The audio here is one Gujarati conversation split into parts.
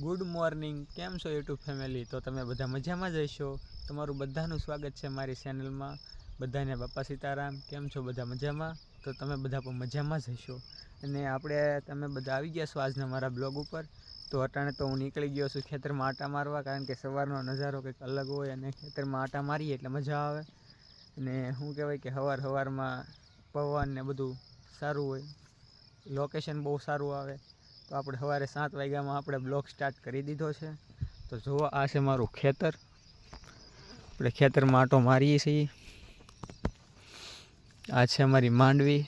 ગુડ મોર્નિંગ, કેમ છો યુટ્યુબ ફેમિલી? તો તમે બધા મજામાં જ હશો? તમારું બધાનું સ્વાગત છે મારી ચેનલમાં. બધાને બાપા સીતારામ, કેમ છો બધા મજામાં? તો તમે બધા પણ મજામાં જ હશો. અને આપણે, તમે બધા આવી ગયા છો આજના મારા બ્લોગ ઉપર. તો અટાણે તો હું નીકળી ગયો છું ખેતરમાં આટા મારવા, કારણ કે સવારનો નજારો કંઈક અલગ હોય અને ખેતરમાં આટા મારીએ એટલે મજા આવે. અને શું કહેવાય કે સવાર સવારમાં પવન ને બધું સારું હોય. લોકેશન બહુ સારું આવે. તો આપણે સવારે સાત વાગ્યામાં આપણે બ્લોક સ્ટાર્ટ કરી દીધો છે. તો જુઓ, આ છે મારું ખેતર. આપણે ખેતરમાં આટો મારીએ છીએ. આ છે અમારી માંડવી.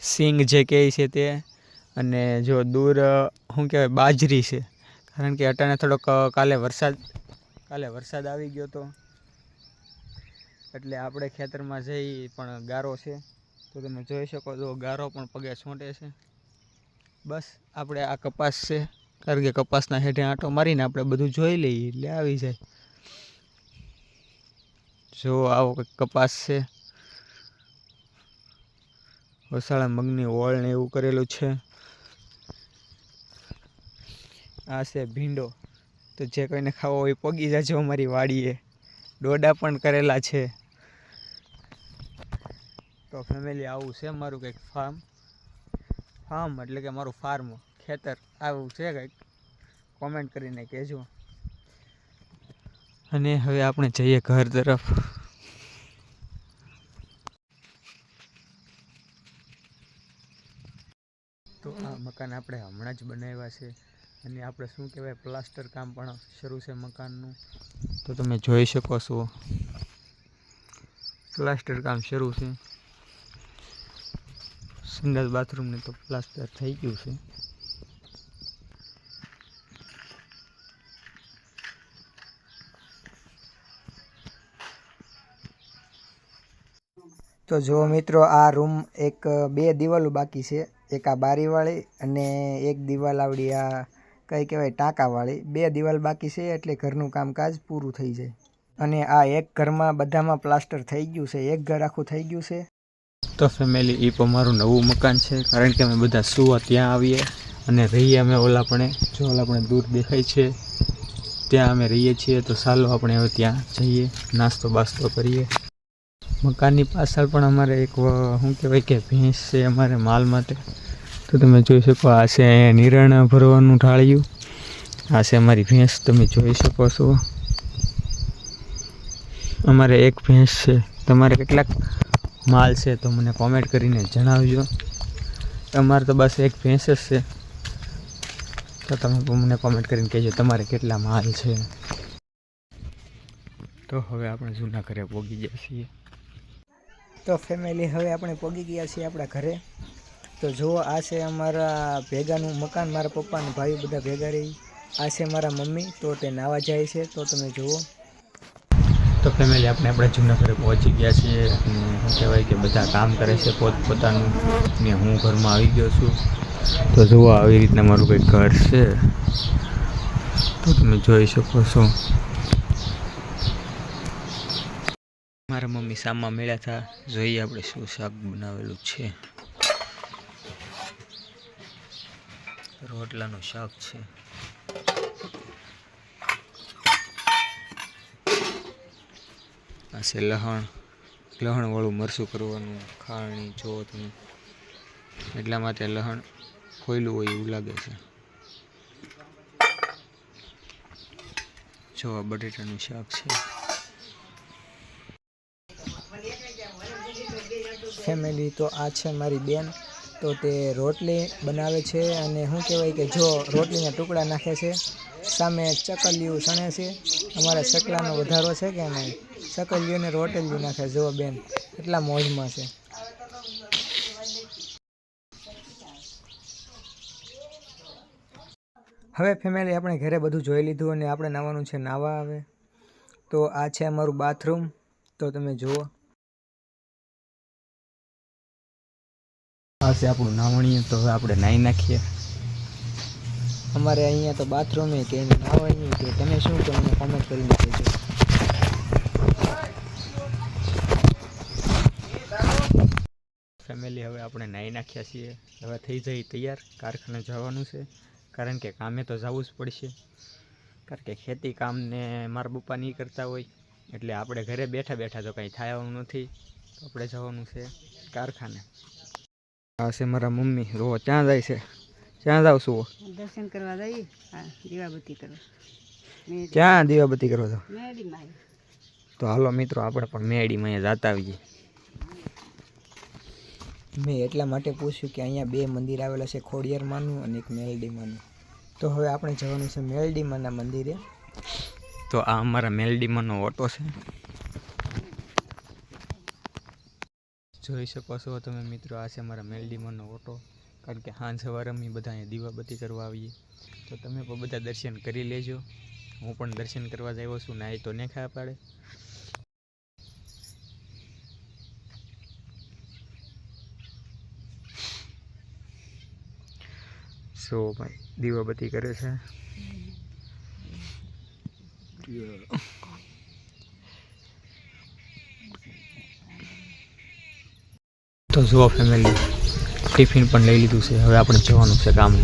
સિંગ જે કહે છે તે. અને જો દૂર શું કહેવાય, બાજરી છે. કારણ કે અટાણે થોડોક કાલે વરસાદ કાલે વરસાદ આવી ગયો તો. એટલે આપણે ખેતરમાં જઈ પણ ગારો છે. તો તમે જોઈ શકો છો, ગારો પણ પગે છોંટે છે. બસ, આપણે આ કપાસ છે. કારણ કે કપાસના હેઠે આંટો મારીને આપણે બધું જોઈ લઈએ એટલે આવી જાય. જો આવો કંઈક કપાસ છે. વસાળા મગની ઓળને એવું કરેલું છે. આ છે ભીંડો. તો જે કોઈને ખાવો હોય પગી જાજો અમારી વાડીએ. ડોડા પણ કરેલા છે. તો ફેમિલી આવું છે મારું કંઈક ફાર્મ ફાર્મ એટલે કે મારું ફાર્મ ખેતર આવું છે કંઈક. કોમેન્ટ કરીને કહેજો. અને હવે આપણે જઈએ ઘર તરફ. તો આ મકાન આપણે હમણાં જ બનાવ્યા છે અને આપણે શું કહેવાય પ્લાસ્ટર કામ પણ શરૂ છે મકાનનું. તો તમે જોઈ શકો છો. પ્લાસ્ટર કામ શરૂ છે. સંડાસ બાથરૂમને તો પ્લાસ્ટર થઈ ગયું છે. તો જો મિત્રો, આ રૂમ એક, બે દિવાલો બાકી છે. એક આ બારીવાળી અને એક દિવાલ આવડી આ કઈ કહેવાય, ટાંકાવાળી. બે દિવાલ બાકી છે એટલે ઘરનું કામકાજ પૂરું થઈ જાય. અને આ એક ઘરમાં બધામાં પ્લાસ્ટર થઈ ગયું છે. એક ઘર આખું થઈ ગયું છે. તો ફેમિલી એ પણ મારું નવું મકાન છે, કારણ કે અમે બધા સુવા ત્યાં આવીએ અને રહીએ અમે ઓલાપણે જો ઓલાપણે દૂર દેખાય છે, ત્યાં અમે રહીએ છીએ, તો ચાલો આપણે હવે ત્યાં જઈએ, નાસ્તો બાસ્તો કરીએ. મકાનની પાછળ પણ અમારે એક શું કહેવાય કે ભેંસ છે અમારે માલ માટે. તો તમે જોઈ શકો, આ છે અહીંયા નિરણ ભરવાનું ઢાળ્યું. આ છે અમારી ભેંસ, તમે જોઈ શકો છો. અમારે એક ભેંસ છે. તમારે કેટલાક માલ છે તો મને કોમેન્ટ કરીને જણાવજો. તમારે તો બસ એક ભેંસ છે. તો તમે મને કોમેન્ટ કરીને કહેજો તમારે કેટલા માલ છે. તો હવે આપણે જૂના ઘરે પહોંચી ગયા છીએ. તો ફેમિલી હવે આપણે પહોંચી ગયા છીએ આપણા ઘરે. તો જુઓ, આ છે અમારા ભેગાનું મકાન. મારા પપ્પા અને ભાઈ બધા ભેગા રહી. આ છે મારા મમ્મી, તો તે નાવા જાય છે. તો તમે જુઓ. ફેમિલી આપણે આપણા જૂનાગઢે પહોંચી ગયા છીએ. અને શું કહેવાય કે બધા કામ કરે છે પોતપોતાનું ને હું ઘરમાં આવી ગયો છું. તો જુઓ આવી રીતના મારું કંઈક ઘર છે. તો તમે જોઈ શકો છો. મારા મમ્મી શામમાં મળ્યા હતા. જોઈએ આપણે શું શાક બનાવેલું છે. રોટલાનું શાક છે. છે લહણ. લહણવાળું મરચું કરવાનું ખાણી, જો તમે એટલા માટે લહણ ખોયલું હોય એવું લાગે છે. જો આ બટેટાનું શાક છે. ફેમિલી, તો આ છે મારી બેન. તો તે રોટલી બનાવે છે અને શું કહેવાય કે જો રોટલીના ટુકડા નાખે છે, સામે ચકલિયું સણે છે. અમારે ચકલાનો વધારો છે કે નહીં? ચકલિયું રોટલીયું નાખે જુઓ બેન એટલા મોજમાં છે. હવે ફેમિલી, આપણે ઘરે બધું જોઈ લીધું અને આપણે નાવાનું છે નાવા આવે તો આ છે અમારું બાથરૂમ. તો તમે જુઓ. આ છે આપણું નાવણીએ તો હવે આપણે નાહી નાખીએ. અમારે અહીંયા તો બાથરૂમે કે નાવાની કે તમે શું કહો મને કોમેન્ટ કરીને કહેજો. ફેમિલી હવે આપણે નાહી નાખ્યા છીએ. હવે થઈ જઈ તૈયાર. કારખાને જવાનું છે. કારણ કે કામે તો જવું જ પડશે. કારણ કે ખેતી કામને મારા પપ્પા નહીં કરતા હોય. એટલે આપણે ઘરે બેઠા બેઠા તો કંઈ થાય એવું નથી. આપણે જવાનું છે કારખાને. આ છે મારા મમ્મી. રો ત્યાં જાય છે? ક્યાં જાવ છો? દર્શન કરવા જઈએ. હા દીવાબત્તી કરવા. ક્યાં દીવાબત્તી કરો છો મેડીમાં તો હાલો મિત્રો આપણે પણ મેડીમાં અહીંયા જાતા આવીએ. મેં એટલા માટે પૂછ્યું કે અહીંયા બે મંદિર આવેલા છે ખોડિયારમાંનું અને એક મેલડીમાંનું. તો હવે આપણે જવાનું છે મેલડીમાંના મંદિરે. તો આ અમારા મેલડીમાંનો ઓટો છે. જોઈ શકો છો તમે મિત્રો આ છે અમારા મેલડીમાંનો ઓટો. કારણ કે સાંજ સવારે અમે બધા અહીંયા દીવાબત્તી કરવા આવીએ. તો તમે પણ બધા દર્શન કરી લેજો. હું પણ દર્શન કરવા જ આવ્યો છું, નાહી તો ને ખા પાડે. સો ભાઈ, દીવાબત્તી કરે છે. તો જુઓ ફેમિલી ટિફિન પણ લઈ લીધું છે. હવે આપણે જવાનું છે કામે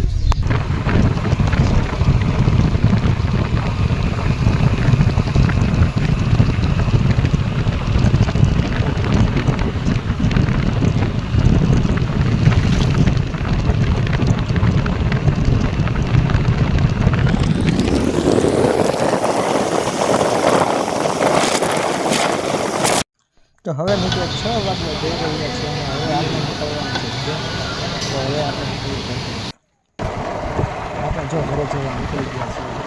હવે મિત્રો છ વાગ્યા જઈ રહ્યા છે અને હવે આપણે નીકળવાનું છે તો હવે આપણે નીકળી ગયા આપણે જો ઘરે જવા નીકળી ગયા છીએ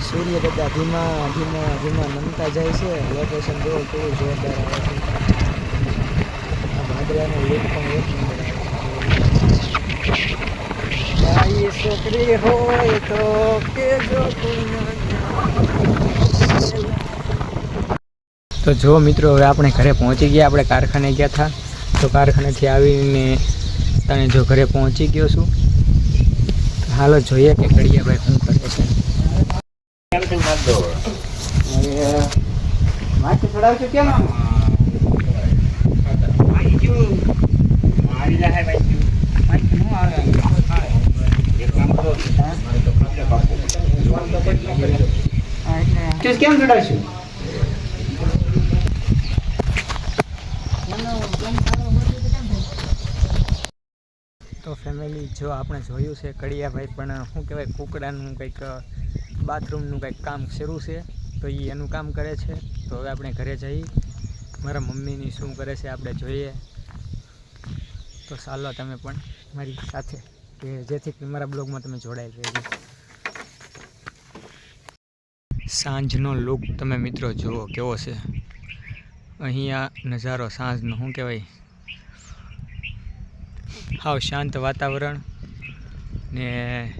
સૂર્ય દાદા ધીમા ધીમા ધીમા નમતા જાય છે. લોકેશન જોવો કેવું જોરદાર આવે છે. આ ભાદરાનો લુક પણ એક નંબર છે. છોકરી હોય તો કેજો તો જો મિત્રો, હવે આપણે ઘરે પહોંચી ગયા. આપણે કારખાને ગયા હતા તો કારખાનેથી આવીને તને જો ઘરે પહોંચી ગયો છું. હાલો જોઈએ કે કડિયાભાઈ શું કરે છે. કેમ મારી જાય ભાઈ મારી નું આવે એટલે કેમ જોડાશું તો ફેમિલી જો આપણે જોયું છે, કડિયાભાઈ પણ શું કહેવાય, કુકડાનું કંઈક બાથરૂમનું કંઈક કામ શરૂ છે, તો એ એનું કામ કરે છે. તો હવે આપણે ઘરે જઈ, મારા મમ્મીની શું કરે છે આપણે જોઈએ. તો ચાલો તમે પણ મારી સાથે જેથી મારા બ્લોગમાં તમે જોડાઈ રહેજો. સાંજનો લુક તમે મિત્રો જુઓ કેવો છે. અહીંયા નજારો સાંજનો શું કહેવાય? હાવ શાંત વાતાવરણ ને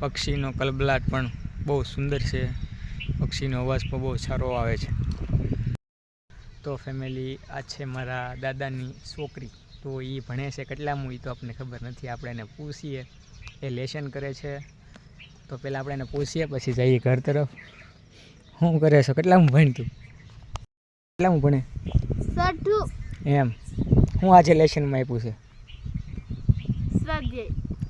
પક્ષીનો કલબલાટ પણ બહુ સુંદર છે. પક્ષીનો અવાજ પણ બહુ સારો આવે છે. તો ફેમિલી આ છે મારા દાદાની છોકરી. તો એ ભણે છે કેટલામું એ તો આપણને ખબર નથી. આપણે એને પૂછીએ. એ લેશન કરે છે. તો પહેલાં આપણે એને પૂછીએ પછી જઈએ ઘર તરફ. શું કરે છે? કેટલામું ભણતું કેટલામું ભણે? એમ. હું આજે લેશનમાં આપ્યું છે?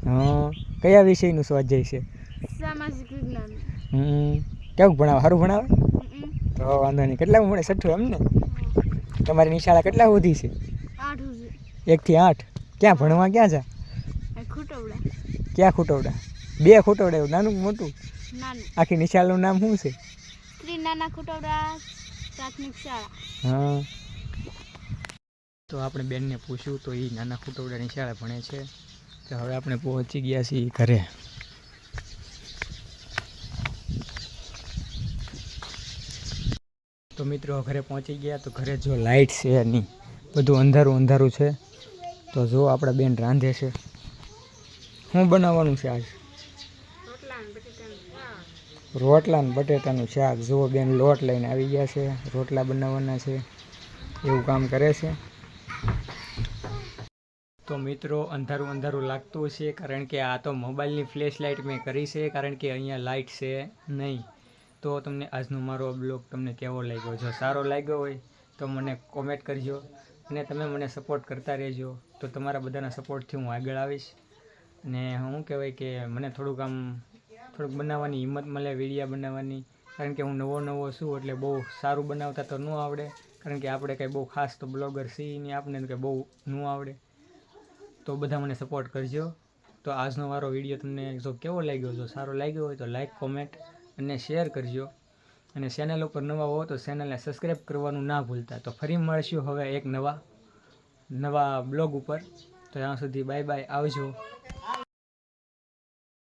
હા. કયા વિષયનું સ્વાધ્યાય છે? સામાજિક વિજ્ઞાન. હમ. કેવું ભણાવે? સારું ભણાવે? તો વાંધો નહીં. કેટલા ભણે? છઠ્ઠું એમ ને તમારી નિશાળા કેટલા સુધી છે? એક થી એકથી આઠ? ક્યાં ભણવા ક્યાં જા? ક્યાં ખૂટવડા? બે ખૂટવડા નાનું મોટું? આખી આખી નિશાળનું નામ શું છે? શ્રી નાના ખોટોડા પ્રાથમિક શાળા. હા. તો આપણે બેનને પૂછ્યું તો એ નાના ખોટોડાની શાળા ભણે છે. તો હવે આપણે પહોંચી ગયા છીએ ઘરે. તો મિત્રો ઘરે પહોંચી ગયા તો ઘરે જો લાઇટ છે નહીં બધું અંધારું અંધારું છે. તો જો આપણા બેન રાંધે છે. શું બનાવવાનું છે આજ? રોટલા ને બટેટાનું શાક. જુઓ બેન, લોટ લઈને આવી ગયા છે. રોટલા બનાવવાના છે. એવું કામ કરે છે. તો મિત્રો, અંધારું અંધારું લાગતું છે કારણ કે આ તો મોબાઈલની ફ્લેશ લાઇટ મેં કરી છે કારણ કે અહીંયા લાઇટ છે નહીં. તો તમને આજનો મારો બ્લોગ તમને કેવો લાગ્યો? જો સારો લાગ્યો હોય તો મને કોમેન્ટ કરજો અને તમે મને સપોર્ટ કરતા રહેજો. તો તમારા બધાના સપોર્ટથી હું આગળ આવીશ. અને શું કહેવાય કે મને થોડુંક આમ થોડુંક બનાવવાની હિંમત મળે, વિડીયા બનાવવાની. કારણ કે હું નવો નવો છું, એટલે બહુ સારું બનાવતા તો ન આવડે. કારણ કે આપણે કંઈ બહુ ખાસ તો બ્લોગર છીએ નહીં, આપણને કંઈ બહુ ન આવડે. તો બધા મને સપોર્ટ કરજો. તો આજનો મારો વીડિયો તમને જો કેવો લાગ્યો, જો સારો લાગ્યો હોય તો લાઈક કોમેન્ટ અને શેર કરજો. અને ચેનલ ઉપર નવા હો તો ચેનલને સબસ્ક્રાઈબ કરવાનું ના ભૂલતા. તો ફરી મળશું હવે એક નવા નવા બ્લોગ ઉપર. તો ત્યાં સુધી બાય બાય આવજો.